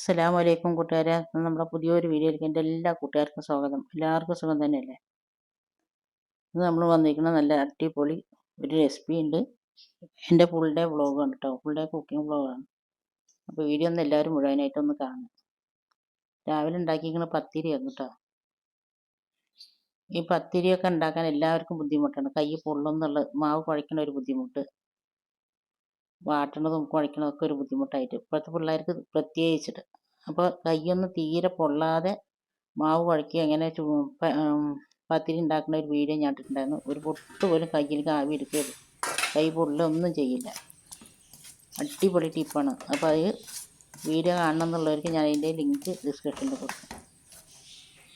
അസ്സലാമു അലൈക്കും കൂട്ടുകാരെ നമ്മുടെ പുതിയൊരു വീഡിയോയിലേക്ക് എന്റെ എല്ലാ കൂട്ടുകാർക്കും സ്വാഗതം. എല്ലാവർക്കും സുഖം തന്നെയല്ലേ? ഇത് നമ്മൾ വന്നിരിക്കുന്ന നല്ല അടിപൊളി ഒരു റെസിപ്പി ഉണ്ട്. എന്റെ ഫുൾ ഡേ വ്ളോഗാണ് കേട്ടോ. ഫുൾ ഡേ കുക്കിംഗ് വ്ളോഗാണ് അപ്പോൾ വീഡിയോ ഒന്ന് എല്ലാവരും മുഴുവനായിട്ടൊന്ന് കാണും രാവിലെ ഉണ്ടാക്കിയിരിക്കുന്ന പത്തിരിയാണ് കേട്ടോ. ഈ പത്തിരിയൊക്കെ ഉണ്ടാക്കാൻ എല്ലാവർക്കും ബുദ്ധിമുട്ടാണ്. കൈ പൊള്ളുന്നുള്ള മാവ് കുഴയ്ക്കുന്ന ഒരു ബുദ്ധിമുട്ട്. വാട്ടണതും കുഴക്കണതൊക്കെ ഒരു ബുദ്ധിമുട്ടായിട്ട് ഇപ്പോഴത്തെ പിള്ളേർക്ക് പ്രത്യേകിച്ചിട്ട്. അപ്പോൾ കൈയൊന്നും തീരെ പൊള്ളാതെ മാവ് കുഴക്കി എങ്ങനെ പത്തിരി ഉണ്ടാക്കുന്ന ഒരു വീഡിയോ ഞാൻ ഇട്ടിട്ടുണ്ടായിരുന്നു. ഒരു പൊട്ട് പോലും കയ്യിലേക്ക് ആവി എടുക്കരുത്. കൈ പൊള്ളൊന്നും ചെയ്യില്ല. അടിപൊളി ടിപ്പാണ്. അപ്പോൾ അത് വീഡിയോ കാണണം എന്നുള്ളവർക്ക് ഞാൻ അതിന്റെ ലിങ്ക് ഡിസ്ക്രിപ്ഷനിൽ കൊടുക്കും.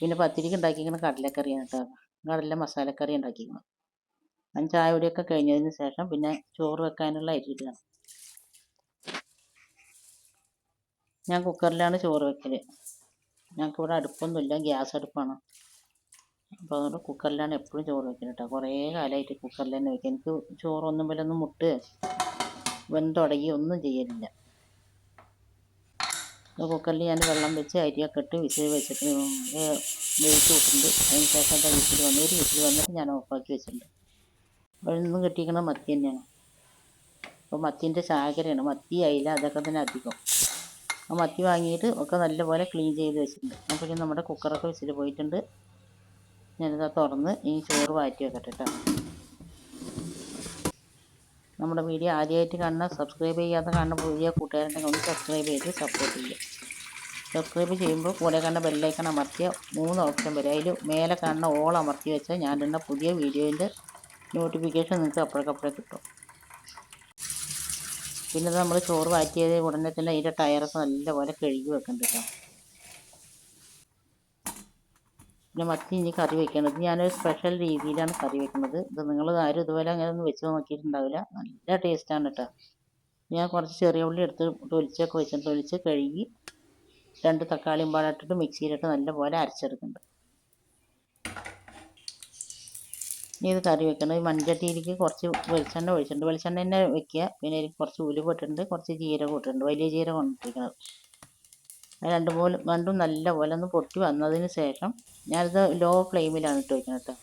പിന്നെ പത്തിരിക്ക് ഉണ്ടാക്കിയിരിക്കുന്ന കടലക്കറിയാണ് കേട്ടോ. കടല മസാലക്കറി ഉണ്ടാക്കിയിരിക്കണം ഞാൻ ചായ പൊടിയൊക്കെ കഴിഞ്ഞതിന് ശേഷം പിന്നെ ചോറ് വെക്കാനുള്ള അരി ഞാൻ കുക്കറിലാണ് ചോറ് വെക്കൽ ഞങ്ങൾക്കിവിടെ അടുപ്പൊന്നുമില്ല ഗ്യാസ് അടുപ്പാണ്. അപ്പോൾ അതുകൊണ്ട് കുക്കറിലാണ് എപ്പോഴും ചോറ് വെക്കൽ കേട്ടോ കുറേ കാലമായിട്ട് കുക്കറിൽ തന്നെ വെക്കുക എനിക്ക് ചോറൊന്നും പോലെ ഒന്നും മുട്ട് വെന്തുടങ്ങി ഒന്നും ചെയ്യലില്ല. കുക്കറിൽ ഞാൻ വെള്ളം വെച്ച് അരിയൊക്കെ ഇട്ട് വിസിൽ വെച്ചിട്ട് വേവിച്ച് വിട്ടിട്ടുണ്ട് അതിന് ശേഷം എന്താ വിസിൽ വന്നു. ഒരു വിസിൽ വന്നിട്ട് ഞാൻ ഓഫാക്കി വെച്ചിട്ടുണ്ട്. ഇന്നും കിട്ടിയിരിക്കുന്നത് കിട്ടിയിരിക്കുന്ന മത്തി തന്നെയാണ്. അപ്പോൾ മത്തീന്റെ ചാകരയാണ് മത്തി അയില അതൊക്കെ തന്നെ അധികം. മത്തി വാങ്ങിയിട്ട് ഒക്കെ നല്ലപോലെ ക്ലീൻ ചെയ്ത് വെച്ചിട്ടുണ്ട്. അപ്പോൾ ഇനി നമ്മുടെ കുക്കറൊക്കെ വെച്ചിട്ട് പോയിട്ടുണ്ട്. ഞാനിത് തുറന്ന് ഈ ചോറ് വാറ്റി വെക്കട്ടെ കേട്ടോ നമ്മുടെ വീഡിയോ ആദ്യമായിട്ട് കാണുന്ന സബ്സ്ക്രൈബ് ചെയ്യാത്ത കാണുന്ന പുതിയ കൂട്ടുകാരുണ്ടെങ്കിൽ ഒന്ന് സബ്സ്ക്രൈബ് ചെയ്ത് സപ്പോർട്ട് ചെയ്യുക. സബ്സ്ക്രൈബ് ചെയ്യുമ്പോൾ കൂടെ കാണുന്ന ബെല്ലൈക്കൺ അമർത്തിയ മൂന്ന് ഓപ്ഷൻ വരെ. അതിൽ മേലെ കാണുന്ന ഓൾ അമർത്തി വെച്ചാൽ ഞാനിടുന്ന പുതിയ വീഡിയോന്റെ നോട്ടിഫിക്കേഷൻ നിങ്ങൾക്ക് അപ്പോഴേക്കപ്പോഴേ കിട്ടും. പിന്നെ നമ്മൾ ചോറ് വാറ്റിയത് ഉടനെ തന്നെ അതിന്റെ ടയറൊക്കെ നല്ലപോലെ കഴുകി വെക്കേണ്ടത് കേട്ടോ പിന്നെ മത്തി ഇനി കറി വെക്കണത് ഞാനൊരു സ്പെഷ്യൽ രീതിയിലാണ് കറി വെക്കുന്നത്. ഇത് നിങ്ങൾ ആരും ഇതുപോലെ അങ്ങനെ ഒന്നും വെച്ച് നോക്കിയിട്ടുണ്ടാവില്ല. നല്ല ടേസ്റ്റാണ് കേട്ടോ ഞാൻ കുറച്ച് ചെറിയ ഉള്ളി എടുത്ത് തൊലിച്ചൊക്കെ വെച്ചിട്ട് തൊലിച്ച് കഴുകി രണ്ട് തക്കാളിയും പാടിട്ടിട്ട് മിക്സിയിലിട്ട് നല്ലപോലെ അരച്ചെടുക്കുന്നുണ്ട് ഇനി ഇത് കറി വെക്കണം. ഈ മൺചട്ടിയിലേക്ക് കുറച്ച് വെളിച്ചെണ്ണ ഒഴിച്ചിട്ടുണ്ട്. വെളിച്ചെണ്ണ തന്നെ വെക്കുക. പിന്നെ അതിൽ കുറച്ച് ഉലുവ ഇട്ടിട്ടുണ്ട്. കുറച്ച് ജീരകം ഇട്ടിട്ടുണ്ട്. വലിയ ജീരകം ഇട്ടിരിക്കുന്നത് രണ്ട് പോലെ രണ്ടും നല്ല പോലെ ഒന്ന് പൊട്ടി വന്നതിന് ശേഷം ഞാനിത് ലോ ഫ്ലെയിമിലാണ് ഇട്ട് വയ്ക്കുന്നത് കേട്ടോ.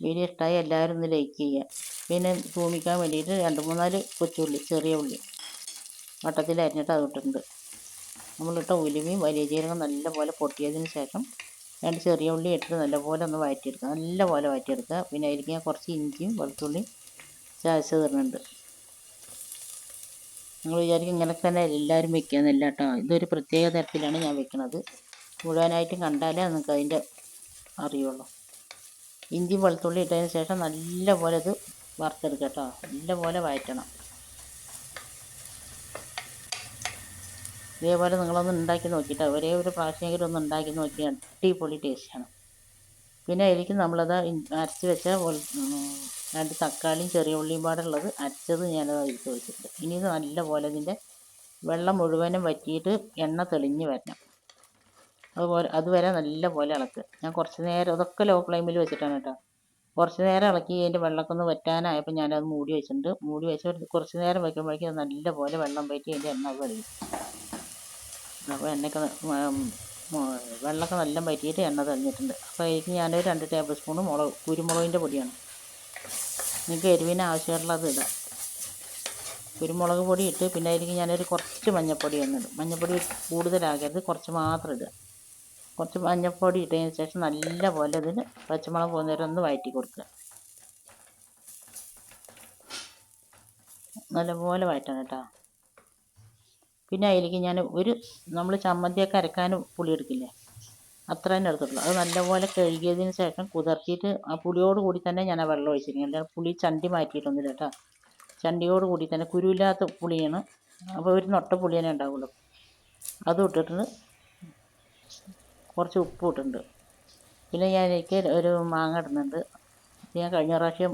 വീഡിയോ ഇഷ്ടമായി എല്ലാവരും ഒന്ന് ലൈക്ക് ചെയ്യുക. പിന്നെ തൂമിക്കാൻ വേണ്ടിയിട്ട് രണ്ട് മൂന്നാൽ കൊച്ചുള്ളി ചെറിയ ഉള്ളി. വട്ടത്തിൽ അരിഞ്ഞിട്ട് അത് ഇട്ടിട്ടുണ്ട്. നമ്മളിട്ട ഉലുവയും വലിയ ജീരകം നല്ലപോലെ പൊട്ടിയതിന് ശേഷം രണ്ട് ചെറിയ ഉള്ളി ഇട്ടിട്ട് നല്ലപോലെ ഒന്ന് വഴറ്റിയെടുക്കുക. നല്ലപോലെ വഴറ്റിയെടുക്കുക. പിന്നെ അതിലേക്ക് ഞാൻ കുറച്ച് ഇഞ്ചിയും വെളുത്തുള്ളിയും ചായച്ച് തരുന്നുണ്ട്. നിങ്ങൾ വിചാരിക്കും ഇങ്ങനെ തന്നെ എല്ലാവരും വെക്കുകയെന്നല്ല കേട്ടോ. ഇതൊരു പ്രത്യേക തരത്തിലാണ് ഞാൻ വെക്കുന്നത് മുഴുവനായിട്ടും കണ്ടാലേ നിങ്ങൾക്ക് അതിന്റെ അറിയുള്ളൂ. ഇഞ്ചി വെളുത്തുള്ളി ഇട്ടതിന് ശേഷം നല്ലപോലെ ഇത് വറുത്തെടുക്കുക കേട്ടോ. നല്ലപോലെ വഴറ്റണം. ഇതേപോലെ നിങ്ങളൊന്ന് ഉണ്ടാക്കി നോക്കിയിട്ട് ഒരേ ഒരു പ്രാവശ്യമെങ്കിലും ഒന്ന് ഉണ്ടാക്കി നോക്കി അടിപൊളി ടേസ്റ്റാണ് പിന്നെ അതിലേക്ക് നമ്മളത് അരച്ച് വെച്ച രണ്ട് തക്കാളിയും ചെറിയ ഉള്ളിയും പാടുള്ളത് അരച്ചത് ഞാനത് അതിൽ വെച്ചിട്ടുണ്ട് ഇനി ഇത് നല്ലപോലെ ഇതിന്റെ വെള്ളം മുഴുവനും വറ്റിയിട്ട് എണ്ണ തെളിഞ്ഞ് വരണം. അതുപോലെ അതുവരെ നല്ലപോലെ ഇളക്കുക. ഞാൻ കുറച്ച് നേരം അതൊക്കെ ലോ ഫ്ലെയിമിൽ വെച്ചിട്ടാണ് കേട്ടോ. കുറച്ച് നേരം ഇളക്കി അതിന്റെ വെള്ളമൊക്കെ ഒന്ന് വറ്റാനായപ്പോൾ ഞാനത് മൂടി വെച്ചിട്ടുണ്ട്. മൂടി വെച്ച് കുറച്ച് നേരം വയ്ക്കുമ്പോഴേക്കും അത് നല്ലപോലെ വെള്ളം വറ്റി അതിന്റെ എണ്ണ തെളിയും. അപ്പോൾ എണ്ണയൊക്കെ വെള്ളമൊക്കെ നല്ല വറ്റിയിട്ട് എണ്ണ തെളിഞ്ഞിട്ടുണ്ട്. അപ്പോൾ അതിലേക്ക് ഞാനൊരു രണ്ട് ടേബിൾ സ്പൂൺ മുളക് കുരുമുളകിന്റെ പൊടിയാണ്. നിങ്ങൾക്ക് എരിവിന് ആവശ്യമുള്ളത് ഇടാം. കുരുമുളക് പൊടി ഇട്ട് പിന്നെ അതിലേക്ക് ഞാനൊരു കുറച്ച് മഞ്ഞൾപ്പൊടി ഇടുന്നുണ്ട് മഞ്ഞൾപ്പൊടി കൂടുതലാകരുത് കുറച്ച് മാത്രം ഇടുക. കുറച്ച് മഞ്ഞൾപ്പൊടി ഇട്ടതിന് ശേഷം നല്ല പോലെ ഇതിന് പച്ചമുളക് പോകുന്നവരെ ഒന്ന് വഴറ്റി കൊടുക്കുക. നല്ലപോലെ വഴറ്റണം കേട്ടോ. പിന്നെ അതിലേക്ക് ഞാൻ ഒരു നമ്മൾ ചമ്മന്തിയൊക്കെ അരക്കാൻ പുളി എടുക്കില്ലേ? അത്ര തന്നെ എടുത്തിട്ടുള്ളൂ. അത് നല്ലപോലെ കഴുകിയതിന് ശേഷം കുതിർത്തിയിട്ട് ആ പുളിയോട് കൂടി തന്നെ ഞാൻ ആ വെള്ളം ഒഴിച്ചിരിക്കുന്നത്. പുളി ചണ്ടി മാറ്റിയിട്ടൊന്നുമില്ല കേട്ടോ. ചണ്ടിയോട് കൂടി തന്നെ കുരുവില്ലാത്ത പുളിയാണ്. അപ്പോൾ ഒരു നൊട്ട പുളി തന്നെ ഉണ്ടാവുള്ളൂ. അതും ഇട്ടിട്ട് കുറച്ച് ഉപ്പ് ഇട്ടിട്ടുണ്ട്. പിന്നെ ഞാൻ എനിക്ക് ഒരു മാങ്ങ ഇടുന്നുണ്ട്. ഞാൻ കഴിഞ്ഞ പ്രാവശ്യം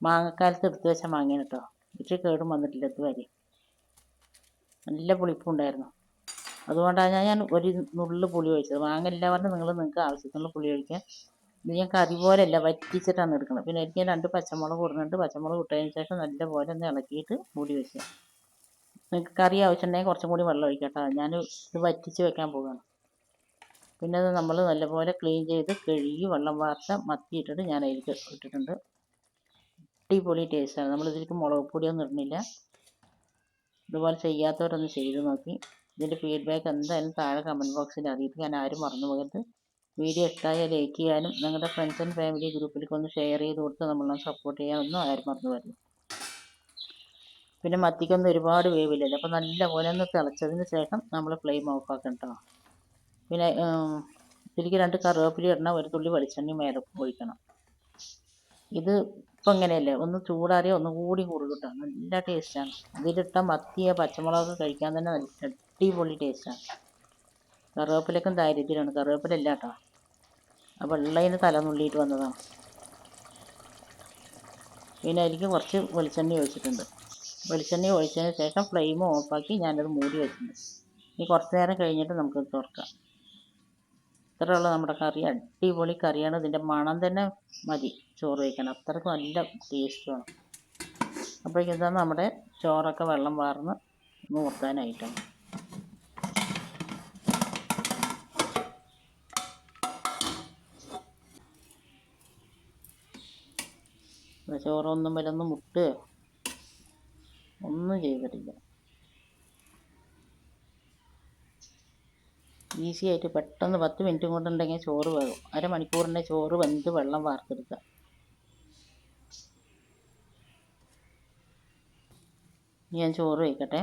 മാങ്ങക്കാലത്ത് എടുത്ത് വെച്ച മാങ്ങയാണ് കേട്ടോ. ഇച്ചിരി കേടും വന്നിട്ടില്ല ഇതുവരെ. നല്ല പുളിപ്പുണ്ടായിരുന്നു. അതുകൊണ്ടാണ് ഞാൻ ഒരു നുള്ളു പുളി ഒഴിച്ചത്. മാങ്ങ പറഞ്ഞ് നിങ്ങൾ നിങ്ങൾക്ക് ആവശ്യത്തിനുള്ള പുളി ഒഴിക്കുക ഇത് ഞാൻ കറി പോലെയല്ല വറ്റിച്ചിട്ടാണ് എടുക്കുന്നത്. പിന്നെ എനിക്ക് രണ്ട് പച്ചമുളക് കൊടുക്കുന്നുണ്ട് പച്ചമുളക് ഇട്ടതിന് ശേഷം നല്ല പോലെ ഒന്ന് ഇളക്കിയിട്ട് മൂടി വെക്കുക. നിങ്ങൾക്ക് കറി ആവശ്യമുണ്ടെങ്കിൽ കുറച്ചും കൂടി വെള്ളം ഒഴിക്കട്ടോ കേട്ടോ. ഞാൻ ഇത് വറ്റിച്ച് വെക്കാൻ പോവുകയാണ്. പിന്നെ അത് നമ്മൾ നല്ലപോലെ ക്ലീൻ ചെയ്ത് കഴുകി വെള്ളം വാർത്ത മത്തിയിട്ടിട്ട് ഞാൻ അതിലേക്ക് ഇട്ടിട്ടുണ്ട്. അടിപൊളി ടേസ്റ്റാണ്. നമ്മളിതിലേക്ക് മുളക് പൊടിയൊന്നും ഇടുന്നില്ല. ഇതുപോലെ ചെയ്യാത്തവരൊന്ന് ചെയ്ത് നോക്കി. ഇതിന്റെ ഫീഡ്ബാക്ക് എന്തായാലും താഴെ കമന്റ് ബോക്സിൽ അറിയിക്കാൻ ആരും മറന്നു പോകരുത്. വീഡിയോ ഇഷ്ടമായാൽ ലൈക്ക് ചെയ്യാനും നിങ്ങളുടെ ഫ്രണ്ട്സ് ആൻഡ് ഫാമിലി ഗ്രൂപ്പിലേക്ക് ഒന്ന് ഷെയർ ചെയ്ത് കൊടുത്ത് നമ്മളെ സപ്പോർട്ട് ചെയ്യാനൊന്നും ആരും മറന്നു വരില്ല പിന്നെ മത്തിക്കൊന്നും ഒരുപാട് വേവില്ലല്ലോ അപ്പോൾ നല്ല പോലെ ഒന്ന് തിളച്ചതിന് ശേഷം നമ്മൾ ഫ്ലെയിം ഓഫ് ആക്കണം കേട്ടോ പിന്നെ ഇതിലേക്ക് രണ്ട് കറിവേപ്പില ഇടണം ഒരു തുള്ളി വെളിച്ചെണ്ണയും മേലെ ഒഴിക്കണം. ഇത് ഇപ്പം ഇങ്ങനെയല്ലേ? ഒന്ന് കൂടി കൂടുതൽ കിട്ടും. നല്ല ടേസ്റ്റാണ് ഇതിലിട്ട മത്തിയ പച്ചമുളക് കഴിക്കാൻ തന്നെ നല്ല അടിപൊളി ടേസ്റ്റാണ് കറിവേപ്പിലൊക്കെ ദാരിദ്ര്യമാണ്. കറിവേപ്പില ഇല്ല കേട്ടോ. ആ വെള്ളയിന് തല നുള്ളിയിട്ട് വന്നതാണ്. പിന്നെ അതിലേക്ക് കുറച്ച് വെളിച്ചെണ്ണ ഒഴിച്ചിട്ടുണ്ട്. വെളിച്ചെണ്ണ ഒഴിച്ചതിന് ശേഷം ഫ്ലെയിം ഓഫാക്കി ഞാനത് മൂടി വെച്ചിട്ടുണ്ട്. ഇനി കുറച്ച് നേരം കഴിഞ്ഞിട്ട് നമുക്ക് തുറക്കാം. ഇത്രയുള്ള നമ്മുടെ കറി അടിപൊളി കറിയാണ്. ഇതിന്റെ മണം തന്നെ മതി. ചോറ് വയ്ക്കണം അത്രയ്ക്ക് നല്ല ടേസ്റ്റുമാണ് അപ്പോഴേക്കും ഇതാണ് നമ്മുടെ ചോറൊക്കെ വെള്ളം വാർന്ന് നൂർത്താനായിട്ടാണ് ചോറൊന്നും വല്ലൊന്നും മുട്ടുകയോ ഒന്നും ചെയ്തിട്ടില്ല. ഈസി ആയിട്ട് പെട്ടെന്ന് പത്ത് മിനിറ്റും കൊണ്ടുണ്ടെങ്കിൽ ചോറ് വേകും അരമണിക്കൂറിന്റെ ചോറ് വെന്ത് വെള്ളം വാർത്തെടുക്കുക ഞാൻ ചോറ് വയ്ക്കട്ടെ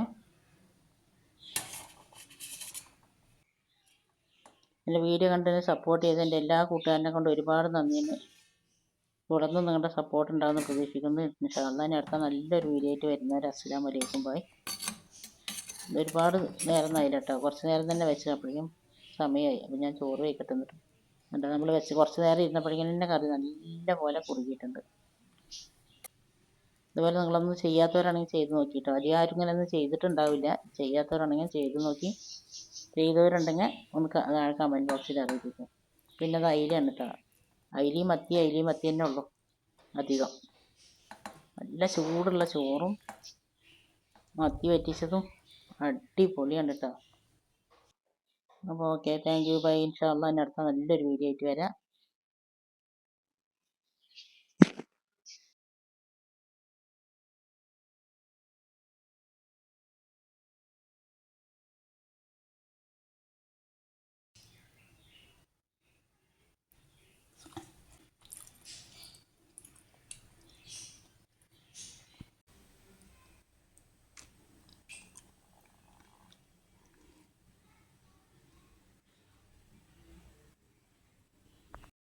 എന്റെ വീഡിയോ കണ്ടതിന് സപ്പോർട്ട് ചെയ്ത എന്റെ എല്ലാ കൂട്ടുകാരനെ കൊണ്ട് ഒരുപാട് നന്ദിയുണ്ട്. തുടർന്ന് നിങ്ങളുടെ സപ്പോർട്ട് ഉണ്ടാകുമെന്ന് പ്രതീക്ഷിക്കുന്നു. ഇൻഷാല്ലാ അടുത്ത നല്ലൊരു വീഡിയോ ആയിട്ട് വരുന്നവരെ അസ്സലാമു അലൈക്കും. ബായ് ഒരുപാട് നേരം ആയില്ല കേട്ടോ കുറച്ച് നേരം തന്നെ വെച്ചത്. അപ്പോഴേക്കും സമയമായി അപ്പോൾ ഞാൻ ചോറ് വയ്ക്കട്ടെ എന്നിട്ട്. എന്നിട്ട് നമ്മൾ വെച്ച് കുറച്ച് നേരം ഇരുന്നപ്പോഴേക്കും തന്നെ കറി നല്ല പോലെ കുറുകിയിട്ടുണ്ട്. ഇതുപോലെ നിങ്ങളൊന്നും ചെയ്യാത്തവരാണെങ്കിൽ ചെയ്ത് നോക്കിയിട്ടോ അധികം ആരും ഇങ്ങനെ ഒന്നും ചെയ്തിട്ടുണ്ടാവില്ല. ചെയ്യാത്തവരാണെങ്കിൽ ചെയ്ത് നോക്കി. ചെയ്തവരുണ്ടെങ്കിൽ ഒന്ന് താഴെ കമന്റ് ബോക്സിൽ അറിയിപ്പിക്കും. പിന്നെ അത് അയിലാണ് കേട്ടോ അയിലി മത്തി അയിലി മത്തി തന്നെ ഉള്ളൂ അധികം. നല്ല ചൂടുള്ള ചോറും മത്തി വറ്റിച്ചതും അടിപൊളിയാണ് കേട്ടോ അപ്പോൾ ഓക്കെ താങ്ക് യു ബൈ ഇൻഷാല്ല അടുത്ത നല്ലൊരു വീഡിയോ ആയിട്ട് വരാം.